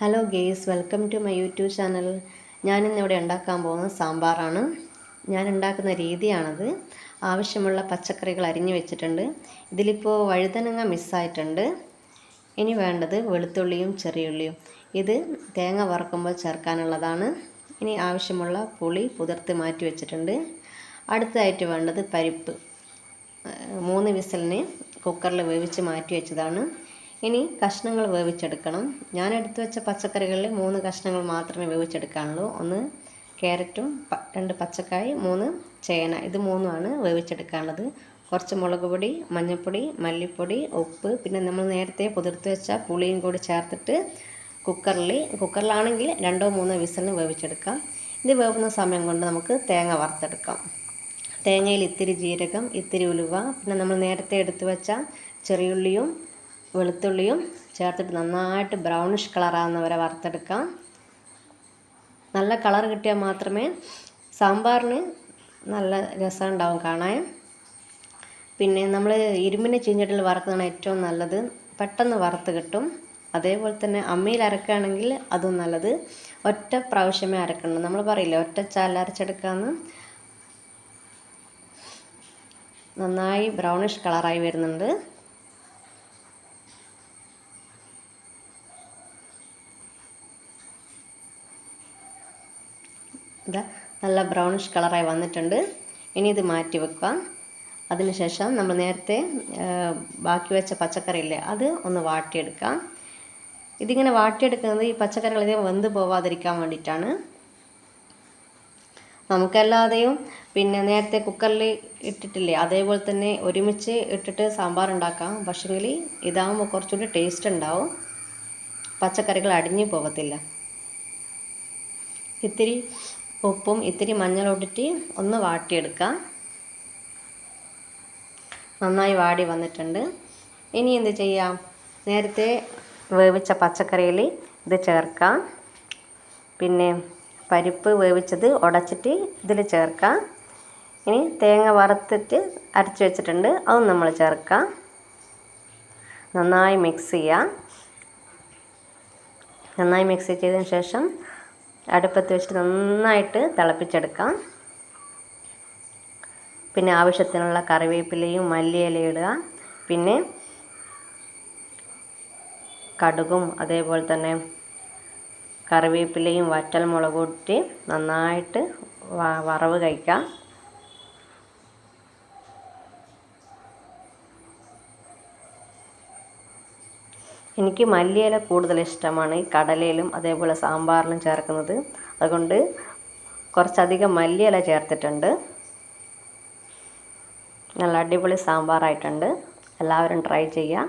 Hello guys welcome to my YouTube channel ഞാനിന്നിവിടെ ഉണ്ടാക്കാൻ പോകുന്ന സാമ്പാറാണ്. ഞാൻ ഉണ്ടാക്കുന്ന രീതിയാണത്. ആവശ്യമുള്ള പച്ചക്കറികൾ അരിഞ്ഞു വെച്ചിട്ടുണ്ട്. ഇതിലിപ്പോൾ വഴുതനങ്ങ മിസ്സായിട്ടുണ്ട്. ഇനി വേണ്ടത് വെളുത്തുള്ളിയും ചെറിയുള്ളിയും. ഇത് തേങ്ങ വറക്കുമ്പോൾ ചേർക്കാനുള്ളതാണ്. ഇനി ആവശ്യമുള്ള പുളി പുതിർത്ത് മാറ്റി വെച്ചിട്ടുണ്ട്. അടുത്തതായിട്ട് വേണ്ടത് പരിപ്പ്. മൂന്ന് വിസലിന് കുക്കറിൽ വേവിച്ച് മാറ്റി വെച്ചതാണ്. ഇനി കഷ്ണങ്ങൾ വേവിച്ചെടുക്കണം. ഞാൻ എടുത്തു വെച്ച പച്ചക്കറികളിൽ മൂന്ന് കഷ്ണങ്ങൾ മാത്രമേ വേവിച്ചെടുക്കാനുള്ളൂ. ഒന്ന് ക്യാരറ്റും രണ്ട് പച്ചക്കായ് മൂന്ന് ചേന. ഇത് മൂന്നുമാണ് വേവിച്ചെടുക്കാനുള്ളത്. കുറച്ച് മുളക് പൊടി മഞ്ഞൾപ്പൊടി മല്ലിപ്പൊടി ഉപ്പ്. പിന്നെ നമ്മൾ നേരത്തെ പുതിർത്ത് വെച്ച പുളിയും കൂടി ചേർത്തിട്ട് കുക്കറിൽ കുക്കറിലാണെങ്കിൽ രണ്ടോ മൂന്നോ വിസലിന് വേവിച്ചെടുക്കാം. ഇത് വേവുന്ന സമയം കൊണ്ട് നമുക്ക് തേങ്ങ വറുത്തെടുക്കാം. തേങ്ങയിൽ ഇത്തിരി ജീരകം ഇത്തിരി ഉലുവ. പിന്നെ നമ്മൾ നേരത്തെ എടുത്തു വെച്ച ചെറിയുള്ളിയും വെളുത്തുള്ളിയും ചേർത്തിട്ട് നന്നായിട്ട് ബ്രൗണിഷ് കളറാകുന്ന വരെ വറുത്തെടുക്കാം. നല്ല കളർ കിട്ടിയാൽ മാത്രമേ സാമ്പാറിന് നല്ല രസം ഉണ്ടാവും കാണാൻ. പിന്നെ നമ്മൾ ഇരുമ്പിന്റെ ചീഞ്ചട്ടിൽ വറുക്കുന്നതാണ് ഏറ്റവും നല്ലത്. പെട്ടെന്ന് വറുത്ത് കിട്ടും. അതേപോലെ തന്നെ അമ്മയിൽ അരക്കുകയാണെങ്കിൽ അതും നല്ലത്. ഒറ്റ പ്രാവശ്യമേ അരക്കണം നമ്മൾ പറയില്ല ഒറ്റ ചാല അരച്ചെടുക്കാമെന്ന് നന്നായി ബ്രൗണിഷ് കളറായി വരുന്നുണ്ട്. ഇതാ നല്ല ബ്രൗണിഷ് കളറായി വന്നിട്ടുണ്ട്. ഇനി ഇത് മാറ്റി വെക്കാം അതിനുശേഷം നമ്മൾ നേരത്തെ ബാക്കി വെച്ച പച്ചക്കറി ഇല്ലേ അത് ഒന്ന് വാട്ടിയെടുക്കാം. ഇതിങ്ങനെ വാട്ടിയെടുക്കുന്നത് ഈ പച്ചക്കറികൾ ഇതേ വെന്ത് പോവാതിരിക്കാൻ വേണ്ടിയിട്ടാണ്. നമുക്കല്ലാതെയും പിന്നെ നേരത്തെ കുക്കറിൽ ഇട്ടിട്ടില്ലേ അതേപോലെ തന്നെ ഒരുമിച്ച് ഇട്ടിട്ട് സാമ്പാർ ഉണ്ടാക്കാം. പക്ഷേങ്കിൽ ഇതാകുമ്പോൾ കുറച്ചുകൂടി ടേസ്റ്റ് ഉണ്ടാവും. പച്ചക്കറികൾ അടിഞ്ഞു പോകത്തില്ല. ഇത്തിരി ഉപ്പും ഇത്തിരി മഞ്ഞളൊട്ടിട്ട് ഒന്ന് വാട്ടിയെടുക്കാം. നന്നായി വാടി വന്നിട്ടുണ്ട്. ഇനി എന്ത് ചെയ്യാം? നേരത്തെ വേവിച്ച പച്ചക്കറിയിൽ ഇത് ചേർക്കാം. പിന്നെ പരിപ്പ് വേവിച്ചത് ഉടച്ചിട്ട് ഇതിൽ ചേർക്കാം. ഇനി തേങ്ങ വറുത്തിട്ട് അരച്ച് വെച്ചിട്ടുണ്ട്. അതും നമ്മൾ ചേർക്കാം. നന്നായി മിക്സ് ചെയ്യാം. നന്നായി മിക്സ് ചെയ്തതിന് ശേഷം അടുപ്പത്ത് വെച്ചിട്ട് നന്നായിട്ട് തിളപ്പിച്ചെടുക്കാം. പിന്നെ ആവശ്യത്തിനുള്ള കറിവേപ്പിലയും മല്ലിയിലയും ഇടുക. പിന്നെ കടുകും അതേപോലെ തന്നെ കറിവേപ്പിലയും വറ്റൽ ഇട്ട് നന്നായിട്ട് വറവ് കഴിക്കാം. എനിക്ക് മല്ലിയില കൂടുതൽ ഇഷ്ടമാണ്. കടലയിലും അതേപോലെ സാമ്പാറിലും ചേർക്കുന്നത്. അതുകൊണ്ട് കുറച്ചധികം മല്ലിയില ചേർത്തിട്ടുണ്ട്. നല്ല അടിപൊളി സാമ്പാറായിട്ടുണ്ട്. എല്ലാവരും ട്രൈ ചെയ്യാം